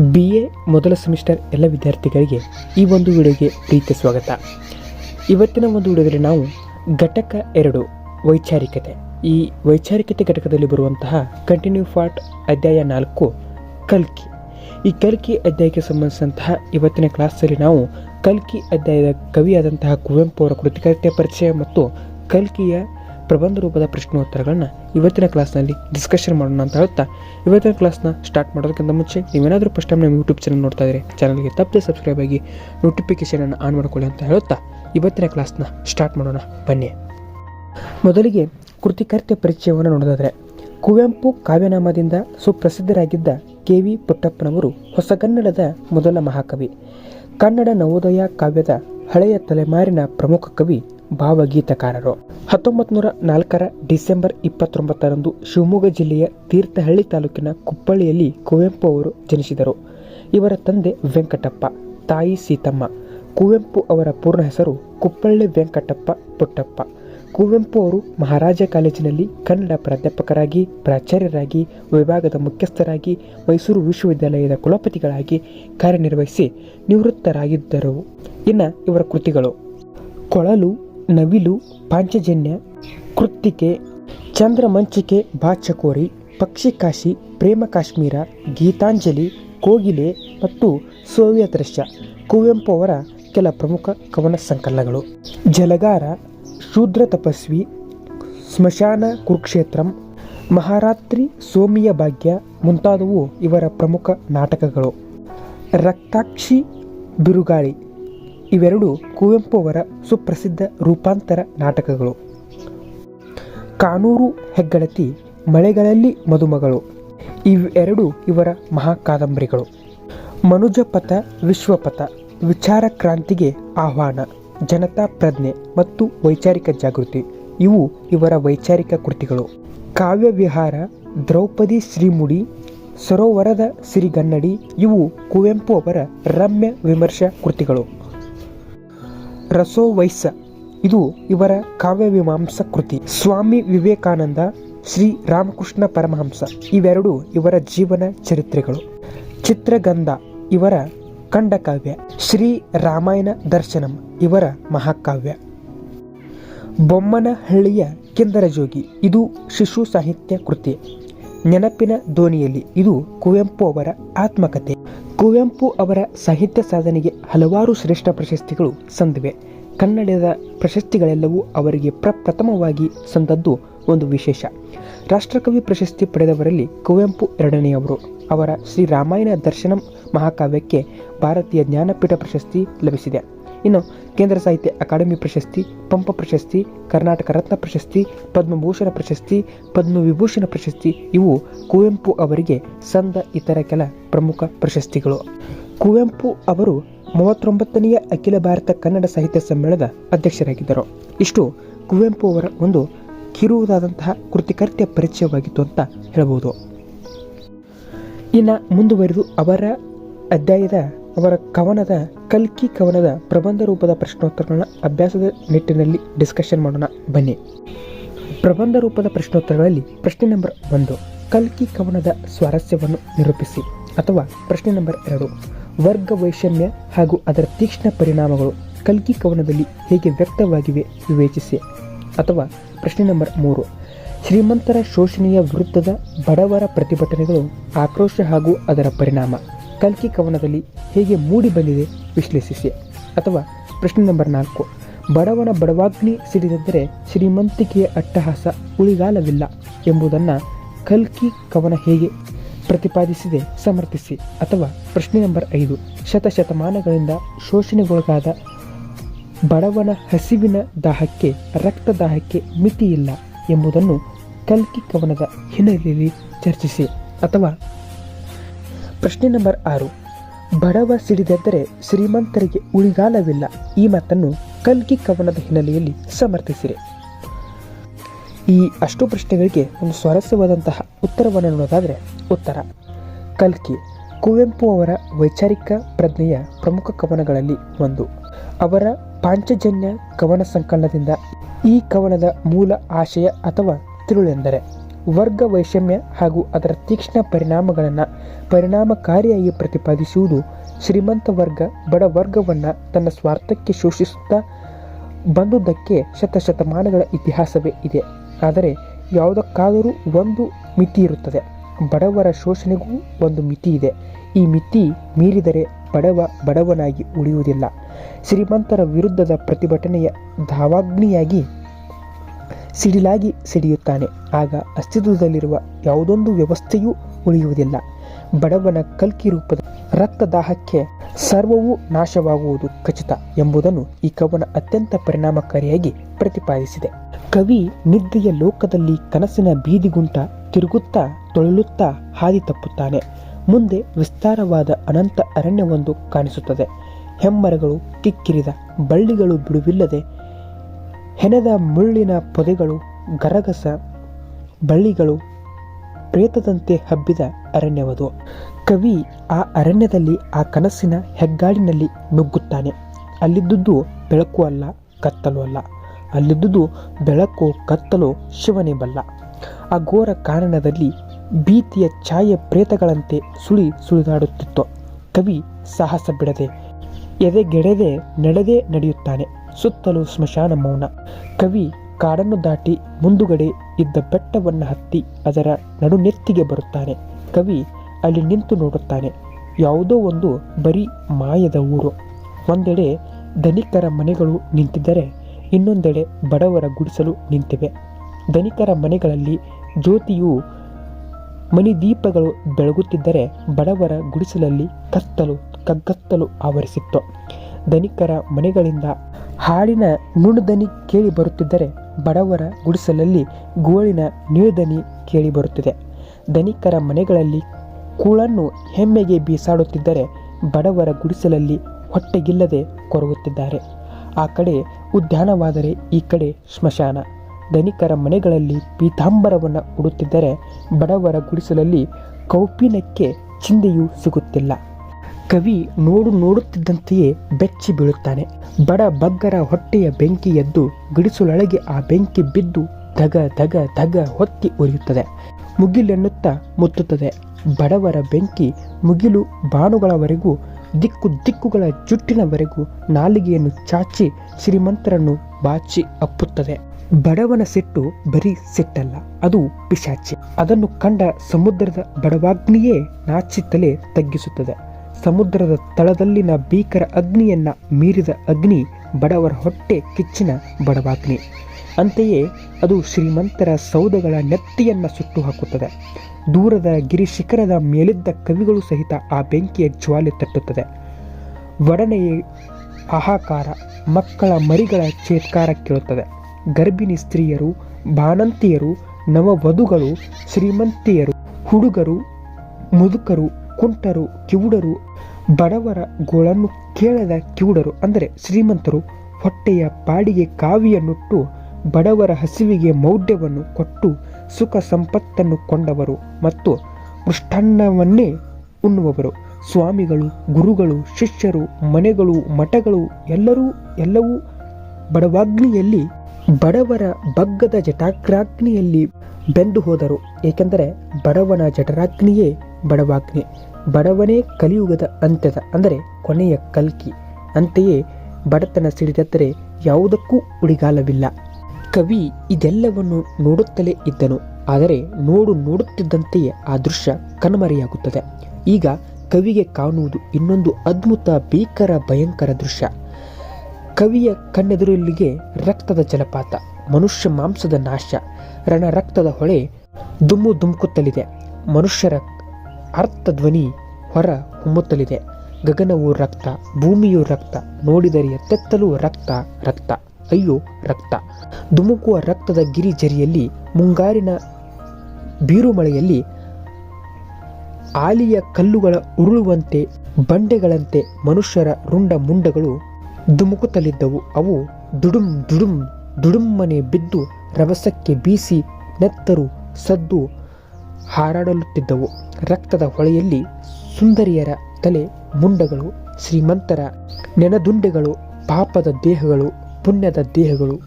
B A ಮೊದಲ semester ಎಲ್ಲ ವಿದ್ಯಾರ್ಥಿಗಳಿಗೆ ಈ ಒಂದು ವಿಡಿಯೋಗೆ ಪ್ರೀತಿಯ ಸ್ವಾಗತ. ಇವತ್ತಿನ ಒಂದು ವಿಡಿಯೋದಲ್ಲಿ ನಾವು ಘಟಕ ಎರಡು, ವೈಚಾರಿಕತೆ. ಈ ವೈಚಾರಿಕತೆ ಘಟಕದಲ್ಲಿ ಬರುವಂತಹ ಕಂಟಿನ್ಯೂ ಫಾರ್ಟ್ ಅಧ್ಯಾಯ ನಾಲ್ಕು, ಕಲ್ಕಿ. ಈ ಕಲ್ಕಿ ಅಧ್ಯಾಯಕ್ಕೆ ಸಂಬಂಧಿಸಿದಂತಹ ಇವತ್ತಿನ ಕ್ಲಾಸಲ್ಲಿ ನಾವು ಕಲ್ಕಿ ಅಧ್ಯಾಯದ ಕವಿಯಾದಂತಹ ಕುವೆಂಪು ಅವರ ಕೃತಿಕತೆ ಪರಿಚಯ ಮತ್ತು ಕಲ್ಕಿಯ ಪ್ರಬಂಧ ರೂಪದ ಪ್ರಶ್ನೋತ್ತರಗಳನ್ನ ಇವತ್ತಿನ ಕ್ಲಾಸ್ನಲ್ಲಿ ಡಿಸ್ಕಷನ್ ಮಾಡೋಣ ಅಂತ ಹೇಳ್ತಾ ಇವತ್ತಿನ ಕ್ಲಾಸ್ನ ಸ್ಟಾರ್ಟ್ ಮಾಡೋದಕ್ಕಿಂತ ಮುಂಚೆ ನೀವೇನಾದರೂ ಫಸ್ಟ್ ಟೈಮ್ ನಮ್ಮ ಯೂಟ್ಯೂಬ್ ಚಾನಲ್ ನೋಡ್ತಾ ಇದ್ರೆ ಚಾನಲ್ಗೆ ತಪ್ಪದೆ ಸಬ್ಸ್ಕ್ರೈಬ್ ಆಗಿ ನೋಟಿಫಿಕೇಶನನ್ನು ಆನ್ ಮಾಡ್ಕೊಳ್ಳಿ ಅಂತ ಹೇಳುತ್ತಾ, ಇವತ್ತಿನ ಕ್ಲಾಸ್ನ ಸ್ಟಾರ್ಟ್ ಮಾಡೋಣ, ಬನ್ನಿ. ಮೊದಲಿಗೆ ಕೃತಿಕರ್ತೆ ಪರಿಚಯವನ್ನು ನೋಡೋದಾದರೆ, ಕುವೆಂಪು ಕಾವ್ಯನಾಮದಿಂದ ಸುಪ್ರಸಿದ್ಧರಾಗಿದ್ದ ಕೆ ವಿ ಪುಟ್ಟಪ್ಪನವರು ಹೊಸಗನ್ನಡದ ಮೊದಲ ಮಹಾಕವಿ. ಕನ್ನಡ ನವೋದಯ ಕಾವ್ಯದ ಹಳೆಯ ತಲೆಮಾರಿನ ಪ್ರಮುಖ ಕವಿ ಭಾವಗೀತಕಾರರು. ಹತ್ತೊಂಬತ್ತು ನೂರ ನಾಲ್ಕರ ಡಿಸೆಂಬರ್ ಇಪ್ಪತ್ತೊಂಬತ್ತರಂದು ಶಿವಮೊಗ್ಗ ಜಿಲ್ಲೆಯ ತೀರ್ಥಹಳ್ಳಿ ತಾಲೂಕಿನ ಕುಪ್ಪಳ್ಳಿಯಲ್ಲಿ ಕುವೆಂಪು ಅವರು ಜನಿಸಿದರು. ಇವರ ತಂದೆ ವೆಂಕಟಪ್ಪ, ತಾಯಿ ಸೀತಮ್ಮ. ಕುವೆಂಪು ಅವರ ಪೂರ್ಣ ಹೆಸರು ಕುಪ್ಪಳ್ಳಿ ವೆಂಕಟಪ್ಪ ಪುಟ್ಟಪ್ಪ. ಕುವೆಂಪು ಅವರು ಮಹಾರಾಜ ಕಾಲೇಜಿನಲ್ಲಿ ಕನ್ನಡ ಪ್ರಾಧ್ಯಾಪಕರಾಗಿ, ಪ್ರಾಚಾರ್ಯರಾಗಿ, ವಿಭಾಗದ ಮುಖ್ಯಸ್ಥರಾಗಿ, ಮೈಸೂರು ವಿಶ್ವವಿದ್ಯಾಲಯದ ಕುಲಪತಿಗಳಾಗಿ ಕಾರ್ಯನಿರ್ವಹಿಸಿ ನಿವೃತ್ತರಾಗಿದ್ದರು. ಇನ್ನು ಇವರ ಕೃತಿಗಳು. ಕೊಳಲು ನವಿಲು, ಪಾಂಚಜನ್ಯ, ಕೃತ್ತಿಕೆ, ಚಂದ್ರಮಂಚಿಕೆ ಬಾಚಕೋರಿ ಪಕ್ಷಿಕಾಶಿ, ಪ್ರೇಮ ಕಾಶ್ಮೀರ, ಗೀತಾಂಜಲಿ, ಕೋಗಿಲೆ ಮತ್ತು ಸೋವಿಯತ್ ದೃಶ್ಯ. ಕುವೆಂಪು ಅವರ ಕೆಲ ಪ್ರಮುಖ ಕವನ ಸಂಕಲನಗಳು. ಜಲಗಾರ, ಶೂದ್ರ ತಪಸ್ವಿ, ಸ್ಮಶಾನ ಕುರುಕ್ಷೇತ್ರಂ, ಮಹಾರಾತ್ರಿ ಸೋಮಿಯ ಭಾಗ್ಯ ಮುಂತಾದವು ಇವರ ಪ್ರಮುಖ ನಾಟಕಗಳು. ರಕ್ತಾಕ್ಷಿ ಬಿರುಗಾಳಿ. ಇವೆರಡು ಕುವೆಂಪು ಅವರ ಸುಪ್ರಸಿದ್ಧ ರೂಪಾಂತರ ನಾಟಕಗಳು. ಕಾನೂರು ಹೆಗ್ಗಡತಿ, ಮಳೆಗಳಲ್ಲಿ ಮದುಮಗಳು. ಇವೆರಡು ಇವರ ಮಹಾಕಾದಂಬರಿಗಳು. ಮನುಜಪಥ, ವಿಶ್ವಪಥ ವಿಚಾರ ಕ್ರಾಂತಿಗೆ ಆಹ್ವಾನ, ಜನತಾ ಪ್ರಜ್ಞೆ ಮತ್ತು ವೈಚಾರಿಕ ಜಾಗೃತಿ. ಇವು ಇವರ ವೈಚಾರಿಕ ಕೃತಿಗಳು. ಕಾವ್ಯ ವಿಹಾರ ದ್ರೌಪದಿ ಶ್ರೀಮುಡಿ, ಸರೋವರದ ಸಿರಿಗನ್ನಡಿ, ಇವು ಕುವೆಂಪು ಅವರ ರಮ್ಯ ವಿಮರ್ಶಾ ಕೃತಿಗಳು. ರಸೋವೈಸ. ಇದು ಇವರ ಕಾವ್ಯ ಮೀಮಾಂಸ ಕೃತಿ. ಸ್ವಾಮಿ ವಿವೇಕಾನಂದ, ಶ್ರೀ ರಾಮಕೃಷ್ಣ ಪರಮಹಂಸ. ಇವೆರಡು ಇವರ ಜೀವನ ಚರಿತ್ರೆಗಳು. ಚಿತ್ರಗಂಧ, ಇವರ ಖಂಡಕಾವ್ಯ. ಶ್ರೀ ರಾಮಾಯಣ ದರ್ಶನಂ, ಇವರ ಮಹಾಕಾವ್ಯ. ಬೊಮ್ಮನಹಳ್ಳಿಯ ಕಿಂದರಜೋಗಿ. ಇದು ಶಿಶು ಸಾಹಿತ್ಯ ಕೃತಿ. ನೆನಪಿನ ದೋಣಿಯಲ್ಲಿ. ಇದು ಕುವೆಂಪು ಅವರ ಆತ್ಮಕಥೆ. ಕುವೆಂಪು ಅವರ ಸಾಹಿತ್ಯ ಸಾಧನೆಗೆ ಹಲವಾರು ಶ್ರೇಷ್ಠ ಪ್ರಶಸ್ತಿಗಳು ಸಂದಿವೆ. ಕನ್ನಡದ ಪ್ರಶಸ್ತಿಗಳೆಲ್ಲವೂ ಅವರಿಗೆ ಪ್ರಪ್ರಥಮವಾಗಿ ಸಂದದ್ದು ಒಂದು ವಿಶೇಷ. ರಾಷ್ಟ್ರಕವಿ ಪ್ರಶಸ್ತಿ ಪಡೆದವರಲ್ಲಿ ಕುವೆಂಪು ಎರಡನೆಯವರು. ಅವರ ಶ್ರೀ ರಾಮಾಯಣ ದರ್ಶನಂ ಮಹಾಕಾವ್ಯಕ್ಕೆ ಭಾರತೀಯ ಜ್ಞಾನಪೀಠ ಪ್ರಶಸ್ತಿ ಲಭಿಸಿದೆ. ಇನ್ನು ಕೇಂದ್ರ ಸಾಹಿತ್ಯ ಅಕಾಡೆಮಿ ಪ್ರಶಸ್ತಿ, ಪಂಪ ಪ್ರಶಸ್ತಿ, ಕರ್ನಾಟಕ ರತ್ನ ಪ್ರಶಸ್ತಿ, ಪದ್ಮಭೂಷಣ ಪ್ರಶಸ್ತಿ, ಪದ್ಮವಿಭೂಷಣ ಪ್ರಶಸ್ತಿ ಇವು ಕುವೆಂಪು ಅವರಿಗೆ ಸಂದ ಇತರ ಕೆಲ ಪ್ರಮುಖ ಪ್ರಶಸ್ತಿಗಳು. ಕುವೆಂಪು ಅವರು ಮೂವತ್ತೊಂಬತ್ತನೆಯ ಅಖಿಲ ಭಾರತ ಕನ್ನಡ ಸಾಹಿತ್ಯ ಸಮ್ಮೇಳನದ ಅಧ್ಯಕ್ಷರಾಗಿದ್ದರು. ಇಷ್ಟು ಕುವೆಂಪು ಅವರ ಒಂದು ಕಿರುವುದಾದಂತಹ ಕೃತಿಕರ್ತ್ಯ ಪರಿಚಯವಾಗಿತ್ತು ಅಂತ ಹೇಳಬಹುದು. ಇನ್ನು ಮುಂದುವರೆದು ಅವರ ಅಧ್ಯಾಯದ ಅವರ ಕವನದ, ಕಲ್ಕಿ ಕವನದ ಪ್ರಬಂಧ ರೂಪದ ಪ್ರಶ್ನೋತ್ತರಗಳನ್ನ ಅಭ್ಯಾಸದ ನಿಟ್ಟಿನಲ್ಲಿ ಡಿಸ್ಕಷನ್ ಮಾಡೋಣ. ಬನ್ನಿ. ಪ್ರಬಂಧ ರೂಪದ ಪ್ರಶ್ನೋತ್ತರಗಳಲ್ಲಿ ಪ್ರಶ್ನೆ ನಂಬರ್ ಒಂದು, ಕಲ್ಕಿ ಕವನದ ಸ್ವಾರಸ್ಯವನ್ನು ನಿರೂಪಿಸಿ ಅಥವಾ ಪ್ರಶ್ನೆ ನಂಬರ್ ಎರಡು, ವರ್ಗ ವೈಷಮ್ಯ ಹಾಗೂ ಅದರ ತೀಕ್ಷ್ಣ ಪರಿಣಾಮಗಳು ಕಲ್ಕಿ ಕವನದಲ್ಲಿ ಹೇಗೆ ವ್ಯಕ್ತವಾಗಿವೆ ವಿವೇಚಿಸಿ ಅಥವಾ ಪ್ರಶ್ನೆ ನಂಬರ್ ಮೂರು, ಶ್ರೀಮಂತರ ಶೋಷಣೆಯ ವಿರುದ್ಧದ ಬಡವರ ಪ್ರತಿಭಟನೆಗಳು ಆಕ್ರೋಶ ಹಾಗೂ ಅದರ ಪರಿಣಾಮ. ಕಲ್ಕಿ ಕವನದಲ್ಲಿ ಹೇಗೆ ಮೂಡಿ ಬಂದಿದೆ ವಿಶ್ಲೇಷಿಸಿ. ಅಥವಾ ಪ್ರಶ್ನೆ ನಂಬರ್ ನಾಲ್ಕು. ಬಡವನ ಬಡವಾಗ್ನಿ ಸಿಡಿದಿದ್ದರೆ ಶ್ರೀಮಂತಿಕೆಯ ಅಟ್ಟಹಾಸ ಉಳಿಗಾಲವಿಲ್ಲ ಎಂಬುದನ್ನು ಕಲ್ಕಿ ಕವನ ಹೇಗೆ ಪ್ರತಿಪಾದಿಸಿದೆ ಸಮರ್ಥಿಸಿ. ಅಥವಾ ಪ್ರಶ್ನೆ ನಂಬರ್ ಐದು. ಶತಶತಮಾನಗಳಿಂದ ಶೋಷಣೆಗೊಳಗಾದ ಬಡವನ ಹಸಿವಿನ ದಾಹಕ್ಕೆ ರಕ್ತದಾಹಕ್ಕೆ ಮಿತಿಯಿಲ್ಲ ಎಂಬುದನ್ನು ಕಲ್ಕಿ ಕವನದ ಹಿನ್ನೆಲೆಯಲ್ಲಿ ಚರ್ಚಿಸಿ. ಅಥವಾ ಪ್ರಶ್ನೆ ನಂಬರ್ ಆರು. ಬಡವ ಸಿಡಿದೆದ್ದರೆ ಶ್ರೀಮಂತರಿಗೆ ಉಳಿಗಾಲವಿಲ್ಲ. ಈ ಮಾತನ್ನು ಕಲ್ಕಿ ಕವನದ ಹಿನ್ನೆಲೆಯಲ್ಲಿ ಸಮರ್ಥಿಸಿರಿ. ಈ ಅಷ್ಟು ಪ್ರಶ್ನೆಗಳಿಗೆ ಒಂದು ಸ್ವಾರಸ್ಯವಾದಂತಹ ಉತ್ತರವನ್ನು ನೋಡೋದಾದರೆ ಉತ್ತರ. ಕಲ್ಕಿ, ಕುವೆಂಪು ಅವರ ವೈಚಾರಿಕ ಪ್ರಜ್ಞೆಯ ಪ್ರಮುಖ ಕವನಗಳಲ್ಲಿ ಒಂದು. ಅವರ ಪಾಂಚಜನ್ಯ ಕವನ ಸಂಕಲನದಿಂದ ಈ ಕವನದ ಮೂಲ ಆಶಯ ಅಥವಾ ತಿರುಳೆಂದರೆ ವರ್ಗ ವೈಷಮ್ಯ ಹಾಗೂ ಅದರ ತೀಕ್ಷ್ಣ ಪರಿಣಾಮಗಳನ್ನು ಪರಿಣಾಮಕಾರಿಯಾಗಿ ಪ್ರತಿಪಾದಿಸುವುದು ಶ್ರೀಮಂತ ವರ್ಗ ಬಡ ವರ್ಗವನ್ನು ತನ್ನ ಸ್ವಾರ್ಥಕ್ಕೆ ಶೋಷಿಸುತ್ತಾ ಬಂದುದಕ್ಕೆ ಶತಶತಮಾನಗಳ ಇತಿಹಾಸವೇ ಇದೆ. ಆದರೆ ಯಾವುದಕ್ಕಾದರೂ ಒಂದು ಮಿತಿ ಇರುತ್ತದೆ. ಬಡವರ ಶೋಷಣೆಗೂ ಒಂದು ಮಿತಿ ಇದೆ. ಈ ಮಿತಿ ಮೀರಿದರೆ ಬಡವ ಬಡವನಾಗಿ ಉಳಿಯುವುದಿಲ್ಲ. ಶ್ರೀಮಂತರ ವಿರುದ್ಧದ ಪ್ರತಿಭಟನೆಯ ಧಾವಾಗ್ನಿಯಾಗಿ ಸಿಡಿಲಾಗಿ ಸಿಡಿಯುತ್ತಾನೆ. ಆಗ ಅಸ್ತಿತ್ವದಲ್ಲಿರುವ ಯಾವುದೊಂದು ವ್ಯವಸ್ಥೆಯೂ ಉಳಿಯುವುದಿಲ್ಲ. ಬಡವನ ಕಲ್ಕಿ ರೂಪದ ರಕ್ತದಾಹಕ್ಕೆ ಸರ್ವವೂ ನಾಶವಾಗುವುದು ಖಚಿತ ಎಂಬುದನ್ನು ಈ ಕವನ ಅತ್ಯಂತ ಪರಿಣಾಮಕಾರಿಯಾಗಿ ಪ್ರತಿಪಾದಿಸಿದೆ. ಕವಿ ನಿದ್ದೆಯ ಲೋಕದಲ್ಲಿ ಕನಸಿನ ಬೀದಿಗುಂಟ ತಿರುಗುತ್ತಾ ತೊಳಲುತ್ತಾ ಹಾದಿ ತಪ್ಪುತ್ತಾನೆ. ಮುಂದೆ ವಿಸ್ತಾರವಾದ ಅನಂತ ಅರಣ್ಯವೊಂದು ಕಾಣಿಸುತ್ತದೆ. ಹೆಮ್ಮರಗಳು ಕಿಕ್ಕಿರಿದ ಬಳ್ಳಿಗಳು ಬಿಡುವಿಲ್ಲದೆ ಹೆಣೆದ ಮುಳ್ಳಿನ ಪೊದೆಗಳು, ಗರಗಸ ಬಳ್ಳಿಗಳು ಪ್ರೇತದಂತೆ ಹಬ್ಬಿದ ಅರಣ್ಯವದು. ಕವಿ ಆ ಅರಣ್ಯದಲ್ಲಿ ಆ ಕನಸಿನ ಹೆಗ್ಗಾಡಿನಲ್ಲಿ ನುಗ್ಗುತ್ತಾನೆ. ಅಲ್ಲಿದ್ದುದು ಬೆಳಕು ಅಲ್ಲ, ಕತ್ತಲು ಅಲ್ಲ. ಅಲ್ಲಿದ್ದುದು ಬೆಳಕು, ಕತ್ತಲು ಶಿವನೇ ಬಲ್ಲ. ಆ ಘೋರ ಕಾರಣದಲ್ಲಿ ಭೀತಿಯ ಛಾಯೆ ಪ್ರೇತಗಳಂತೆ ಸುಳಿ ಸುಳಿದಾಡುತ್ತಿತ್ತು. ಕವಿ ಸಾಹಸ ಬಿಡದೆ ಎದೆಗೆಡದೆ ನಡೆದೇ ನಡೆಯುತ್ತಾನೆ. ಸುತ್ತಲೂ ಸ್ಮಶಾನ ಮೌನ. ಕವಿ ಕಾಡನ್ನು ದಾಟಿ ಮುಂದುಗಡೆ ಇದ್ದ ಬೆಟ್ಟವನ್ನು ಹತ್ತಿ ಅದರ ನಡುನೆತ್ತಿಗೆ ಬರುತ್ತಾನೆ. ಕವಿ ಅಲ್ಲಿ ನಿಂತು ನೋಡುತ್ತಾನೆ. ಯಾವುದೋ ಒಂದು ಬರೀ ಮಾಯದ ಊರು. ಒಂದೆಡೆ ಧನಿಕರ ಮನೆಗಳು ನಿಂತಿದ್ದರೆ ಇನ್ನೊಂದೆಡೆ ಬಡವರ ಗುಡಿಸಲು ನಿಂತಿವೆ. ಧನಿಕರ ಮನೆಗಳಲ್ಲಿ ಜ್ಯೋತಿಯು ಮನಿದೀಪಗಳು ಬೆಳಗುತ್ತಿದ್ದರೆ ಬಡವರ ಗುಡಿಸಲಲ್ಲಿ ಕತ್ತಲು, ಕಗ್ಗತ್ತಲು ಆವರಿಸಿತ್ತು. ಧನಿಕರ ಮನೆಗಳಿಂದ ಹಾಡಿನ ನುಣುದನಿ ಕೇಳಿ ಬರುತ್ತಿದ್ದರೆ ಬಡವರ ಗುಡಿಸಲಲ್ಲಿ ಗೋಳಿನ ನೀಳ್ದನಿ ಕೇಳಿ ಬರುತ್ತಿದೆ. ಧನಿಕರ ಮನೆಗಳಲ್ಲಿ ಕೂಳನ್ನು ಹೆಮ್ಮೆಗೆ ಬೀಸಾಡುತ್ತಿದ್ದರೆ ಬಡವರ ಗುಡಿಸಲಲ್ಲಿ ಹೊಟ್ಟೆಗಿಲ್ಲದೆ ಕೊರಗುತ್ತಿದ್ದಾರೆ. ಆ ಕಡೆ ಉದ್ಯಾನವಾದರೆ ಈ ಕಡೆ ಸ್ಮಶಾನ ಧನಿಕರ ಮನೆಗಳಲ್ಲಿ ಪೀತಾಂಬರವನ್ನು ಉಡುತ್ತಿದ್ದರೆ ಬಡವರ ಗುಡಿಸಲಲ್ಲಿ ಕೌಪಿನಕ್ಕೆ ಚಿಂದೆಯೂ ಸಿಗುತ್ತಿಲ್ಲ. ಕವಿ ನೋಡು ನೋಡುತ್ತಿದ್ದಂತೆಯೇ ಬೆಚ್ಚಿ ಬೀಳುತ್ತಾನೆ. ಬಡ ಬಗ್ಗರ ಹೊಟ್ಟೆಯ ಬೆಂಕಿ ಎದ್ದು ಗಿಡಿಸುಲೊಳಗೆ ಆ ಬೆಂಕಿ ಬಿದ್ದು ಧಗ ಧಗ ಧಗ ಹೊತ್ತಿ ಉರಿಯುತ್ತದೆ. ಮುಗಿಲೆನ್ನುತ್ತಾ ಮುತ್ತುತ್ತದೆ. ಬಡವರ ಬೆಂಕಿ ಮುಗಿಲು ಬಾಣುಗಳವರೆಗೂ, ದಿಕ್ಕು ದಿಕ್ಕುಗಳ ಜುಟ್ಟಿನವರೆಗೂ ನಾಲಿಗೆಯನ್ನು ಚಾಚಿ ಶ್ರೀಮಂತರನ್ನು ಬಾಚಿ ಅಪ್ಪುತ್ತದೆ. ಬಡವನ ಸಿಟ್ಟು ಬರೀ ಸಿಟ್ಟಲ್ಲ, ಅದು ಪಿಶಾಚಿ. ಅದನ್ನು ಕಂಡ ಸಮುದ್ರದ ಬಡವಾಗ್ನಿಯೇ ನಾಚಿ ತಗ್ಗಿಸುತ್ತದೆ. ಸಮುದ್ರದ ತಳದಲ್ಲಿನ ಭೀಕರ ಅಗ್ನಿಯನ್ನ ಮೀರಿದ ಅಗ್ನಿ ಬಡವರ ಹೊಟ್ಟೆ ಕಿಚ್ಚಿನ ಬಡವಾಗ್ನಿ. ಅಂತೆಯೇ ಅದು ಶ್ರೀಮಂತರ ಸೌಧಗಳ ನೆತ್ತಿಯನ್ನು ಸುಟ್ಟು ಹಾಕುತ್ತದೆ ದೂರದ ಗಿರಿ ಶಿಖರದ ಮೇಲಿದ್ದ ಕವಿಗಳು ಸಹಿತ ಆ ಬೆಂಕಿಯ ಜ್ವಾಲೆ ತಟ್ಟುತ್ತದೆ. ಒಡನೆಯೇ ಹಾಹಾಕಾರ ಮಕ್ಕಳ ಮರಿಗಳ ಚೇತ್ಕಾರ ಕೇಳುತ್ತದೆ. ಗರ್ಭಿಣಿ ಸ್ತ್ರೀಯರು, ಬಾಣಂತಿಯರು, ನವವಧುಗಳು, ಶ್ರೀಮಂತಿಯರು, ಹುಡುಗರು, ಮುದುಕರು ಕುಂಟರು, ಕಿವುಡರು, ಬಡವರ ಗೋಳನ್ನು ಕೇಳದ ಕಿವುಡರು ಅಂದರೆ ಶ್ರೀಮಂತರು, ಹೊಟ್ಟೆಯ ಪಾಡಿಗೆ ಕಾವಿಯನ್ನುಟ್ಟು ಬಡವರ ಹಸಿವಿಗೆ ಮೌಢ್ಯವನ್ನು ಕೊಟ್ಟು ಸುಖ ಸಂಪತ್ತನ್ನು ಕೊಂಡವರು ಮತ್ತು ಮೃಷ್ಟಾನ್ನವನ್ನೇ ಉಣ್ಣುವವರು. ಸ್ವಾಮಿಗಳು, ಗುರುಗಳು, ಶಿಷ್ಯರು, ಮನೆಗಳು, ಮಠಗಳು ಎಲ್ಲರೂ ಎಲ್ಲವೂ ಬಡವಾಗ್ನಿಯಲ್ಲಿ, ಬಡವರ ಬಗ್ಗದ ಜಟಾಗ್ರಾಗ್ನಿಯಲ್ಲಿ ಬೆಂದು ಹೋದರು. ಏಕೆಂದರೆ ಬಡವನ ಜಠರಾಗ್ನಿಯೇ ಬಡವಾಗ್ನಿ. ಬಡವನೇ ಕಲಿಯುಗದ ಅಂತ್ಯದ, ಅಂದರೆ ಕೊನೆಯ ಕಲ್ಕಿ. ಅಂತೆಯೇ ಬಡತನ ಸಿಡಿದೆತ್ತರೆ ಯಾವುದಕ್ಕೂ ಉಳಿಗಾಲವಿಲ್ಲ. ಕವಿ ಇದೆಲ್ಲವನ್ನು ನೋಡುತ್ತಲೇ ಇದ್ದನು, ಆದರೆ ನೋಡು ನೋಡುತ್ತಿದ್ದಂತೆಯೇ ಆ ದೃಶ್ಯ ಕಣ್ಮರೆಯಾಗುತ್ತದೆ. ಈಗ ಕವಿಗೆ ಕಾಣುವುದು ಇನ್ನೊಂದು ಅದ್ಭುತ, ಭೀಕರ, ಭಯಂಕರ ದೃಶ್ಯ. ಕವಿಯ ಕಣ್ಣೆದುರಲ್ಲಿಗೆ ರಕ್ತದ ಜಲಪಾತ, ಮನುಷ್ಯ ಮಾಂಸದ ನಾಶ ರಣ ರಕ್ತದ ಹೊಳೆ ದುಮ್ಮು ಧುಮುಕುತ್ತಲಿದೆ ಮನುಷ್ಯರ ಅರ್ಥ ಧ್ವನಿ ಹೊರ ಹೊಮ್ಮುತ್ತಲಿದೆ ಗಗನವು ರಕ್ತ, ಭೂಮಿಯು ರಕ್ತ, ನೋಡಿದರೆ ಎತ್ತೆತ್ತಲು ರಕ್ತ ರಕ್ತ, ಅಯ್ಯೋ, ರಕ್ತ. ಧುಮುಕುವ ರಕ್ತದ ಗಿರಿಜರಿಯಲ್ಲಿ, ಮುಂಗಾರಿನ ಬೀರುಮಳೆಯಲ್ಲಿ ಆಲಿಯ ಕಲ್ಲುಗಳ ಉರುಳುವಂತೆ, ಬಂಡೆಗಳಂತೆ ಮನುಷ್ಯರ ರುಂಡ ಮುಂಡಗಳು ಧುಮುಕುತ್ತಲಿದ್ದವು. ಅವು ದುಡುಂ ದುಡುಂ ದುಡುಮ್ಮನೆ ಬಿದ್ದು ರಭಸಕ್ಕೆ ಬೀಸಿ ನೆತ್ತರು, ಸದ್ದು ಹಾರಾಡಲುತ್ತಿದ್ದವು. ರಕ್ತದ ಹೊಳೆಯಲ್ಲಿ ಸುಂದರಿಯರ ತಲೆ, ಮುಂಡಗಳು, ಶ್ರೀಮಂತರ ನೆನದುಂಡೆಗಳು, ಪಾಪದ ದೇಹಗಳು, ಪುಣ್ಯದ ದೇಹಗಳು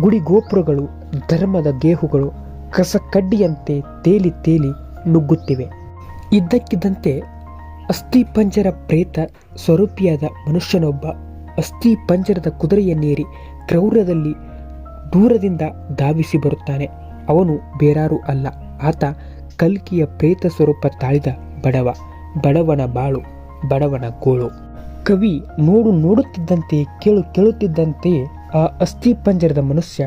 ಗುಡಿ ಗೋಪುರಗಳು ಧರ್ಮದ ದೇಹುಗಳು, ಕಸಕಡ್ಡಿಯಂತೆ ತೇಲಿ ತೇಲಿ ನುಗ್ಗುತ್ತಿವೆ. ಇದ್ದಕ್ಕಿದ್ದಂತೆ ಅಸ್ಥಿಪಂಜರ ಪ್ರೇತ ಸ್ವರೂಪಿಯಾದ ಮನುಷ್ಯನೊಬ್ಬ ಅಸ್ಥಿಪಂಜರದ ಕುದುರೆಯನ್ನೇರಿ ಕ್ರೌರ್ಯದಲ್ಲಿ ದೂರದಿಂದ ಧಾವಿಸಿ ಬರುತ್ತಾನೆ. ಅವನು ಬೇರಾರೂ ಅಲ್ಲ. ಆತ ಕಲ್ಕಿಯ ಪ್ರೇತ ಸ್ವರೂಪ ತಾಳಿದ ಬಡವ, ಬಡವನ ಬಾಳು, ಬಡವನ ಗೋಳು. ಕವಿ ನೋಡು ನೋಡುತ್ತಿದ್ದಂತೆ, ಕೇಳು ಕೇಳುತ್ತಿದ್ದಂತೆ ಆ ಅಸ್ಥಿಪಂಜರದ ಮನುಷ್ಯ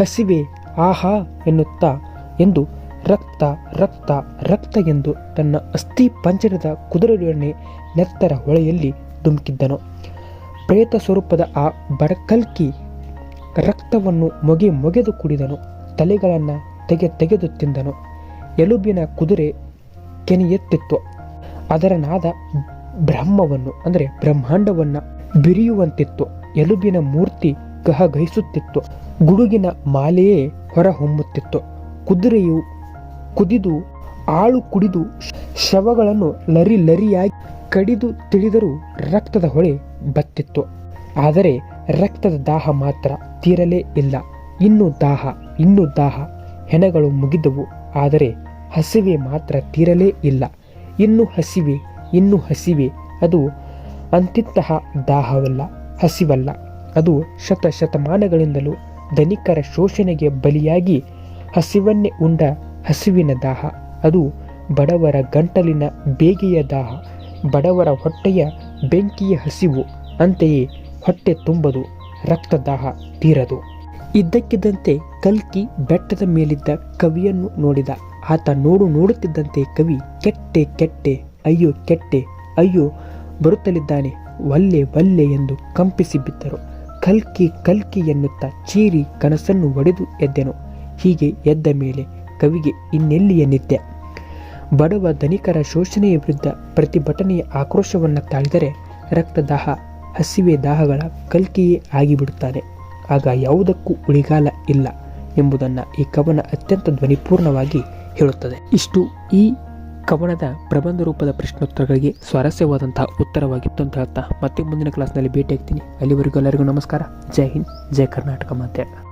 ಹಸಿವೆ, ಆಹಾ ಎನ್ನುತ್ತಾ ಎಂದು ರಕ್ತ ರಕ್ತ ರಕ್ತ ಎಂದು ತನ್ನ ಅಸ್ಥಿ ಪಂಜರದ ಕುದುರೆಯೊಡನೆ ನೆತ್ತರ ಹೊಳೆಯಲ್ಲಿ ಧುಮುಕಿದ್ದನು. ಪ್ರೇತ ಸ್ವರೂಪದ ಆ ಬಡಕಲ್ಕಿ ರಕ್ತವನ್ನು ಮೊಗೆ ಮೊಗೆದು ಕುಡಿದನು, ತಲೆಗಳನ್ನು ತೆಗೆ ತೆಗೆದು ತಿಂದನು. ಎಲುಬಿನ ಕುದುರೆ ಕೆನೆಯೆತ್ತಿತ್ತು. ಅದರ ನಾದ ಬ್ರಹ್ಮವನ್ನು, ಅಂದರೆ ಬ್ರಹ್ಮಾಂಡವನ್ನ ಬಿರಿಯುವಂತಿತ್ತು. ಎಲುಬಿನ ಮೂರ್ತಿ ಗಹಗಹಿಸುತ್ತಿತ್ತು. ಗುಡುಗಿನ ಮಾಲೆಯೇ ಹೊರಹೊಮ್ಮುತ್ತಿತ್ತು. ಕುದುರೆಯು ಕುದಿದು, ಆಳು ಕುಡಿದು, ಶವಗಳನ್ನು ಲರಿ ಲರಿಯಾಗಿ ಕಡಿದು ತಿಳಿದರೂ ರಕ್ತದ ಹೊಳೆ ಬತ್ತಿತ್ತು. ಆದರೆ ರಕ್ತದ ದಾಹ ಮಾತ್ರ ತೀರಲೇ ಇಲ್ಲ. ಇನ್ನು ದಾಹ ಇನ್ನು ದಾಹ, ಹೆಣಗಳು ಮುಗಿದವು. ಆದರೆ ಹಸಿವೆ ಮಾತ್ರ ತೀರಲೇ ಇಲ್ಲ. ಇನ್ನು ಹಸಿವೆ ಇನ್ನು ಹಸಿವೆ. ಅದು ಅಂತಿಂತಹ ದಾಹವಲ್ಲ, ಹಸಿವಲ್ಲ. ಅದು ಶತ ಶತಮಾನಗಳಿಂದಲೂ ಧನಿಕರ ಶೋಷಣೆಗೆ ಬಲಿಯಾಗಿ ಹಸಿವನ್ನೇ ಉಂಡ ಹಸಿವಿನ ದಾಹ. ಅದು ಬಡವರ ಗಂಟಲಿನ ಬೇಗೆಯ ದಾಹ. ಬಡವರ ಹೊಟ್ಟೆಯ ಬೆಂಕಿಯ ಹಸಿವು. ಅಂತೆಯೇ ಹೊಟ್ಟೆ ತುಂಬದು ರಕ್ತದಾಹ ತೀರದು. ಇದ್ದಕ್ಕಿದ್ದಂತೆ ಕಲ್ಕಿ ಬೆಟ್ಟದ ಮೇಲಿದ್ದ ಕವಿಯನ್ನು ನೋಡಿದ. ಆತ ನೋಡು ನೋಡುತ್ತಿದ್ದಂತೆ ಕವಿ, ಕೆಟ್ಟೆ ಕೆಟ್ಟೆ, ಅಯ್ಯೋ ಕೆಟ್ಟೆ, ಅಯ್ಯೋ ಬರುತ್ತಲಿದ್ದಾನೆ ಒಲ್ಲೆ ಒಲ್ಲೆ ಎಂದು ಕಂಪಿಸಿ ಬಿದ್ದರು ಕಲ್ಕಿ ಕಲ್ಕಿ ಎನ್ನುತ್ತಾ ಚೀರಿ ಕನಸನ್ನು ಒಡೆದು ಎದ್ದೆನು. ಹೀಗೆ ಎದ್ದ ಮೇಲೆ ಕವಿಗೆ ಇನ್ನೆಲ್ಲಿಯ ನಿತ್ಯ ಬಡವ ಧನಿಕರ ಶೋಷಣೆಯ ವಿರುದ್ಧ ಪ್ರತಿಭಟನೆಯ ಆಕ್ರೋಶವನ್ನು ತಾಳಿದರೆ ರಕ್ತದಾಹ, ಹಸಿವೆ ದಾಹಗಳ ಕಲ್ಕಿಯೇ ಆಗಿಬಿಡುತ್ತಾನೆ. ಆಗ ಯಾವುದಕ್ಕೂ ಉಳಿಗಾಲ ಇಲ್ಲ ಎಂಬುದನ್ನು ಈ ಕವನ ಅತ್ಯಂತ ಧ್ವನಿಪೂರ್ಣವಾಗಿ ಹೇಳುತ್ತದೆ. ಇಷ್ಟು ಈ ಕವನದ ಪ್ರಬಂಧ ರೂಪದ ಪ್ರಶ್ನೋತ್ತರಗಳಿಗೆ ಸ್ವಾರಸ್ಯವಾದಂತಹ ಉತ್ತರವಾಗಿತ್ತು ಅಂತ ಹೇಳ್ತಾ ಮತ್ತೆ ಮುಂದಿನ ಕ್ಲಾಸ್ನಲ್ಲಿ ಭೇಟಿಯಾಗ್ತೀನಿ. ಅಲ್ಲಿವರೆಗೂ ಎಲ್ಲರಿಗೂ ನಮಸ್ಕಾರ. ಜೈ ಹಿಂದ್, ಜೈ ಕರ್ನಾಟಕ ಮಾತೆ